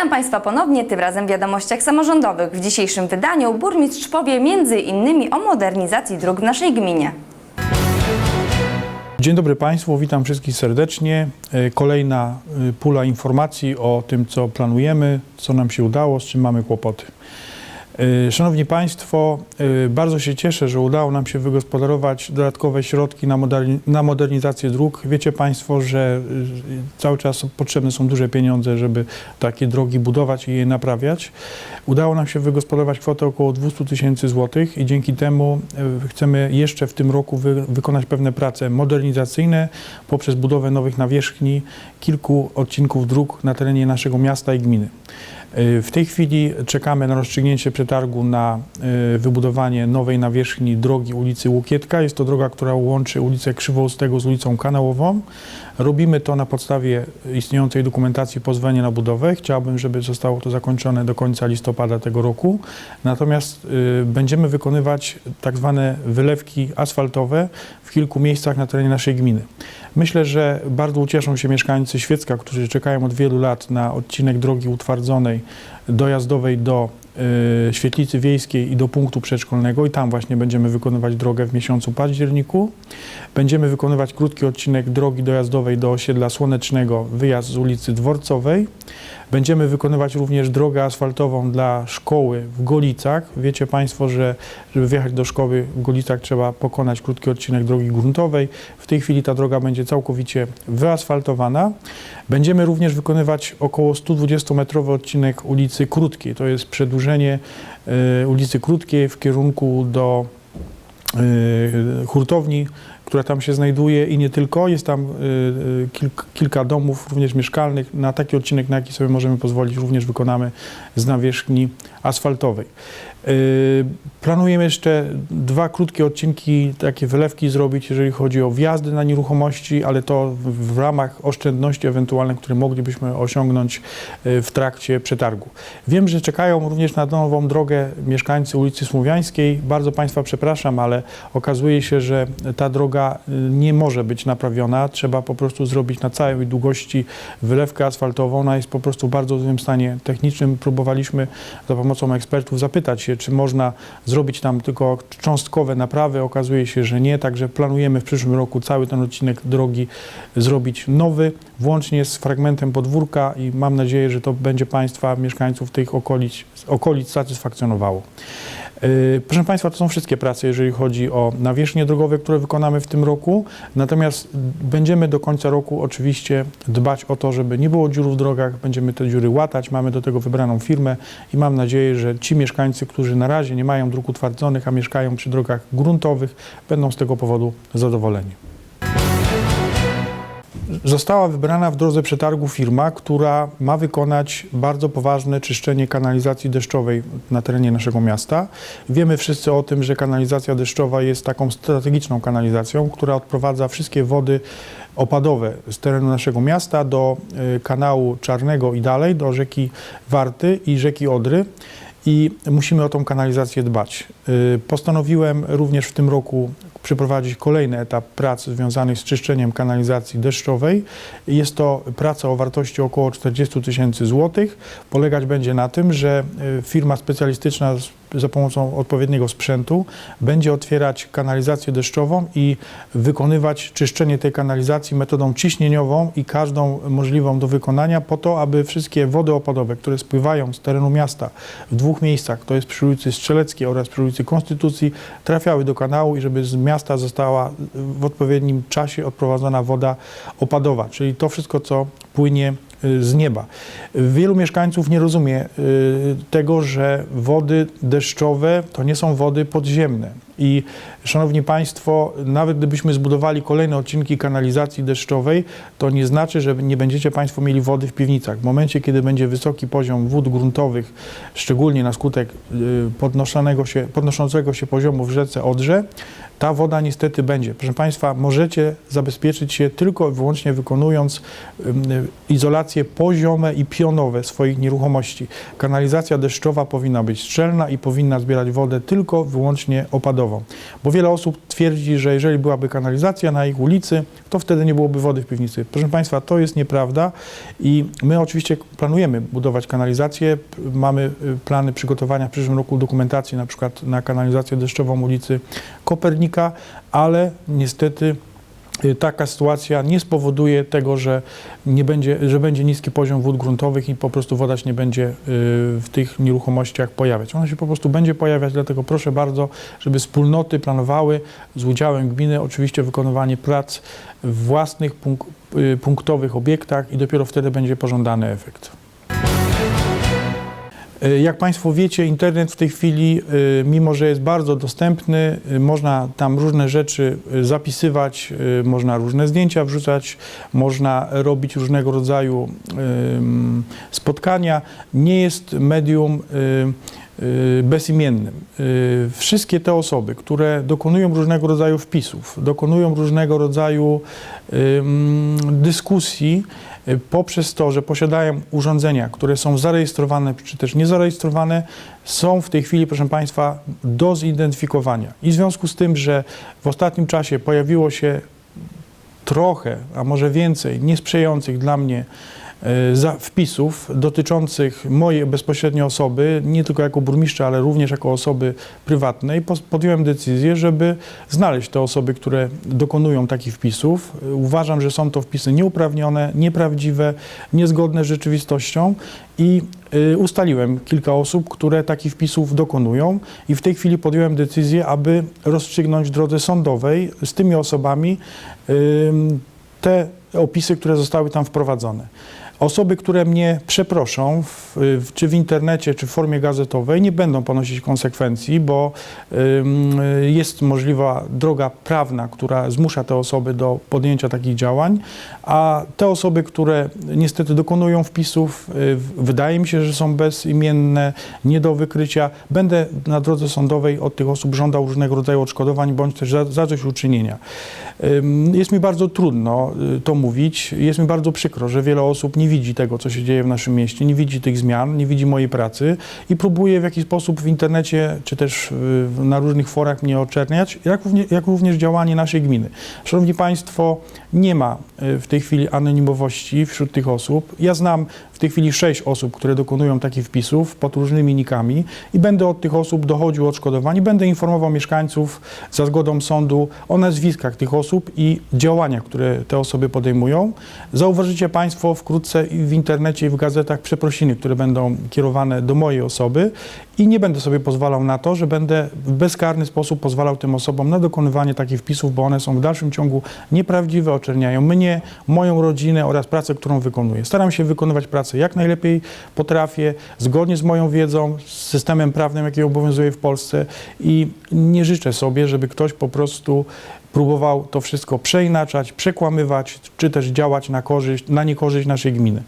Witam Państwa ponownie, tym razem w wiadomościach samorządowych. W dzisiejszym wydaniu burmistrz powie między innymi o modernizacji dróg w naszej gminie. Dzień dobry Państwu, witam wszystkich serdecznie. E, Kolejna e, pula informacji o tym, co planujemy, co nam się udało, z czym mamy kłopoty. E, Szanowni Państwo, e, bardzo się cieszę, że udało nam się wygospodarować dodatkowe środki na, moderni- na modernizację dróg. Wiecie Państwo, że e, cały czas potrzebne są duże pieniądze, żeby takie drogi budować i je naprawiać. Udało nam się wygospodarować kwotę około 200 tysięcy złotych i dzięki temu chcemy jeszcze w tym roku wy, wykonać pewne prace modernizacyjne poprzez budowę nowych nawierzchni kilku odcinków dróg na terenie naszego miasta i gminy. E, W tej chwili czekamy na rozstrzygnięcie przetargu na e, wybudowanie nowej nawierzchni drogi ulicy Łukietka. Jest to droga, która łączy ulicę Krzywoustego z ulicą Kanałową. Robimy to na podstawie istniejącej dokumentacji pozwolenia na budowę. Chciałbym, żeby zostało to zakończone do końca listopada tego roku. Natomiast y, będziemy wykonywać tak zwane wylewki asfaltowe w kilku miejscach na terenie naszej gminy. Myślę, że bardzo ucieszą się mieszkańcy Świecka, którzy czekają od wielu lat na odcinek drogi utwardzonej, dojazdowej do świetlicy wiejskiej i do punktu przedszkolnego i tam właśnie będziemy wykonywać drogę w miesiącu październiku. Będziemy wykonywać krótki odcinek drogi dojazdowej do osiedla Słonecznego, wyjazd z ulicy Dworcowej. Będziemy wykonywać również drogę asfaltową dla szkoły w Golicach. Wiecie Państwo, że żeby wjechać do szkoły w Golicach trzeba pokonać krótki odcinek drogi gruntowej. W tej chwili ta droga będzie całkowicie wyasfaltowana. Będziemy również wykonywać około 120-metrowy odcinek ulicy Krótkiej. To jest przedłużenie e, ulicy Krótkiej w kierunku do e, hurtowni, która tam się znajduje i nie tylko. Jest tam y, y, kilk, kilka domów również mieszkalnych. Na taki odcinek, na jaki sobie możemy pozwolić, również wykonamy z nawierzchni asfaltowej. Y, Planujemy jeszcze dwa krótkie odcinki, takie wylewki zrobić, jeżeli chodzi o wjazdy na nieruchomości, ale to w, ramach oszczędności ewentualnych, które moglibyśmy osiągnąć y, w trakcie przetargu. Wiem, że czekają również na nową drogę mieszkańcy ulicy Słowiańskiej. Bardzo Państwa przepraszam, ale okazuje się, że ta droga y, nie może być naprawiona. Trzeba po prostu zrobić na całej długości wylewkę asfaltową. Ona jest po prostu w bardzo złym stanie technicznym. Próbowaliśmy za pomocą ekspertów zapytać się, czy można zrobić tam tylko cząstkowe naprawy. Okazuje się, że nie, także planujemy w przyszłym roku cały ten odcinek drogi zrobić nowy, włącznie z fragmentem podwórka i mam nadzieję, że to będzie Państwa, mieszkańców tych okolic, okolic satysfakcjonowało. Yy, Proszę Państwa, to są wszystkie prace, jeżeli chodzi o nawierzchnie drogowe, które wykonamy w tym roku. Natomiast będziemy do końca roku oczywiście dbać o to, żeby nie było dziur w drogach. Będziemy te dziury łatać. Mamy do tego wybraną firmę i mam nadzieję, że ci mieszkańcy, którzy na razie nie mają dróg utwardzonych, a mieszkają przy drogach gruntowych, będą z tego powodu zadowoleni. Została wybrana w drodze przetargu firma, która ma wykonać bardzo poważne czyszczenie kanalizacji deszczowej na terenie naszego miasta. Wiemy wszyscy o tym, że kanalizacja deszczowa jest taką strategiczną kanalizacją, która odprowadza wszystkie wody opadowe z terenu naszego miasta do y, kanału Czarnego i dalej, do rzeki Warty i rzeki Odry i musimy o tą kanalizację dbać. Y, Postanowiłem również w tym roku przeprowadzić kolejny etap prac związanych z czyszczeniem kanalizacji deszczowej. Jest to praca o wartości około 40 tysięcy złotych. Polegać będzie na tym, że y, firma specjalistyczna za pomocą odpowiedniego sprzętu będzie otwierać kanalizację deszczową i wykonywać czyszczenie tej kanalizacji metodą ciśnieniową i każdą możliwą do wykonania po to, aby wszystkie wody opadowe, które spływają z terenu miasta w dwóch miejscach, to jest przy ulicy Strzeleckiej oraz przy ulicy Konstytucji, trafiały do kanału i żeby z miasta została w odpowiednim czasie odprowadzona woda opadowa, czyli to wszystko, co płynie y, z nieba. Wielu mieszkańców nie rozumie y, tego, że wody deszczowe to nie są wody podziemne. I szanowni Państwo, nawet gdybyśmy zbudowali kolejne odcinki kanalizacji deszczowej, to nie znaczy, że nie będziecie Państwo mieli wody w piwnicach. W momencie, kiedy będzie wysoki poziom wód gruntowych, szczególnie na skutek y, podnoszonego się, podnoszącego się poziomu w rzece Odrze, ta woda niestety będzie. Proszę Państwa, możecie zabezpieczyć się tylko i wyłącznie wykonując izolacje poziome i pionowe swoich nieruchomości. Kanalizacja deszczowa powinna być szczelna i powinna zbierać wodę tylko wyłącznie opadową. Bo wiele osób twierdzi, że jeżeli byłaby kanalizacja na ich ulicy, to wtedy nie byłoby wody w piwnicy. Proszę Państwa, to jest nieprawda i my oczywiście planujemy budować kanalizację. Mamy y, plany przygotowania w przyszłym roku dokumentacji na przykład na kanalizację deszczową ulicy Kopernika, ale niestety y, taka sytuacja nie spowoduje tego, że, nie będzie, że będzie niski poziom wód gruntowych i po prostu woda się nie będzie y, w tych nieruchomościach pojawiać. Ona się po prostu będzie pojawiać, dlatego proszę bardzo, żeby wspólnoty planowały z udziałem gminy oczywiście wykonywanie prac w własnych y, punktowych obiektach i dopiero wtedy będzie pożądany efekt. Y, Jak Państwo wiecie, internet w tej chwili, y, mimo że jest bardzo dostępny, y, można tam różne rzeczy zapisywać, można różne zdjęcia wrzucać, można robić różnego rodzaju spotkania. Nie jest medium bezimiennym. Y, Wszystkie te osoby, które dokonują różnego rodzaju wpisów, dokonują różnego rodzaju ym, dyskusji, y, poprzez to, że posiadają urządzenia, które są zarejestrowane czy też niezarejestrowane, są w tej chwili, proszę Państwa, do zidentyfikowania. I w związku z tym, że w ostatnim czasie pojawiło się trochę, a może więcej niesprzyjających dla mnie wpisów dotyczących mojej bezpośrednio osoby, nie tylko jako burmistrza, ale również jako osoby prywatnej, podjąłem decyzję, żeby znaleźć te osoby, które dokonują takich wpisów. E, Uważam, że są to wpisy nieuprawnione, nieprawdziwe, niezgodne z rzeczywistością i y, ustaliłem kilka osób, które takich wpisów dokonują i w tej chwili podjąłem decyzję, aby rozstrzygnąć w drodze sądowej z tymi osobami te opisy, które zostały tam wprowadzone. Osoby, które mnie przeproszą, w, czy w internecie, czy w formie gazetowej, nie będą ponosić konsekwencji, bo jest możliwa droga prawna, która zmusza te osoby do podjęcia takich działań, a te osoby, które niestety dokonują wpisów, y, wydaje mi się, że są bezimienne, nie do wykrycia, będę na drodze sądowej od tych osób żądał różnego rodzaju odszkodowań bądź też za- zadośćuczynienia. Ym, Jest mi bardzo trudno y, to mówić. Jest mi bardzo przykro, że wiele osób nie widzi tego, co się dzieje w naszym mieście, nie widzi tych zmian, nie widzi mojej pracy i próbuje w jakiś sposób w internecie czy też na różnych forach mnie oczerniać, jak również, jak również działanie naszej gminy. Szanowni Państwo, nie ma y, w tej chwili anonimowości wśród tych osób. Ja znam w tej chwili sześć osób, które dokonują takich wpisów pod różnymi nikami i będę od tych osób dochodził odszkodowań i będę informował mieszkańców za zgodą sądu o nazwiskach tych osób i działaniach, które te osoby podejmują. Zauważycie Państwo wkrótce w internecie i w gazetach przeprosiny, które będą kierowane do mojej osoby i nie będę sobie pozwalał na to, że będę w bezkarny sposób pozwalał tym osobom na dokonywanie takich wpisów, bo one są w dalszym ciągu nieprawdziwe, oczerniają mnie, moją rodzinę oraz pracę, którą wykonuję. Staram się wykonywać pracę jak najlepiej potrafię, zgodnie z moją wiedzą, z systemem prawnym, jaki obowiązuje w Polsce i nie życzę sobie, żeby ktoś po prostu próbował to wszystko przeinaczać, przekłamywać, czy też działać na korzyść, na niekorzyść naszej gminy.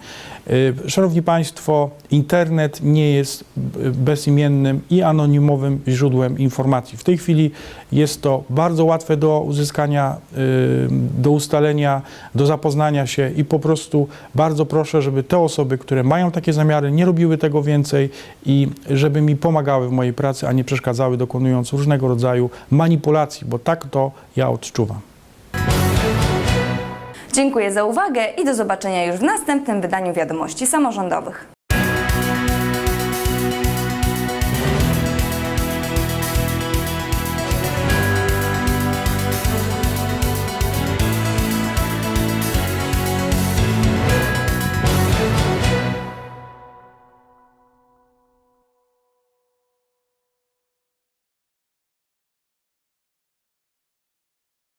Y, Szanowni Państwo, internet nie jest y, bezimiennym i anonimowym źródłem informacji. W tej chwili jest to bardzo łatwe do uzyskania, y, do ustalenia, do zapoznania się i po prostu bardzo proszę, żeby te osoby, które mają takie zamiary, nie robiły tego więcej i żeby mi pomagały w mojej pracy, a nie przeszkadzały, dokonując różnego rodzaju manipulacji, bo tak to ja odczuwam. Dziękuję za uwagę i do zobaczenia już w następnym wydaniu wiadomości samorządowych.